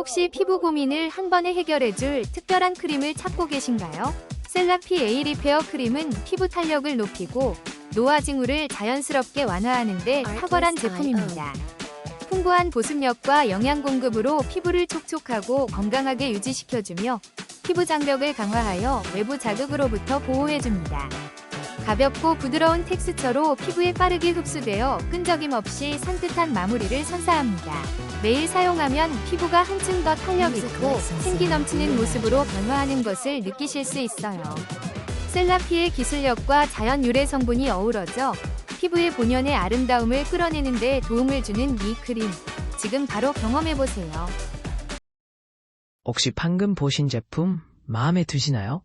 혹시 피부 고민을 한 번에 해결해줄 특별한 크림을 찾고 계신가요? 셀라피 에이 리페어 크림은 피부 탄력을 높이고 노화 징후를 자연스럽게 완화하는 데 탁월한 제품입니다. 풍부한 보습력과 영양 공급으로 피부를 촉촉하고 건강하게 유지시켜주며 피부 장벽을 강화하여 외부 자극으로부터 보호해줍니다. 가볍고 부드러운 텍스처로 피부에 빠르게 흡수되어 끈적임 없이 산뜻한 마무리를 선사합니다. 매일 사용하면 피부가 한층 더 탄력 있고 생기 넘치는 모습으로 변화하는 것을 느끼실 수 있어요. 셀라피의 기술력과 자연 유래 성분이 어우러져 피부의 본연의 아름다움을 끌어내는 데 도움을 주는 이 크림. 지금 바로 경험해보세요. 혹시 방금 보신 제품 마음에 드시나요?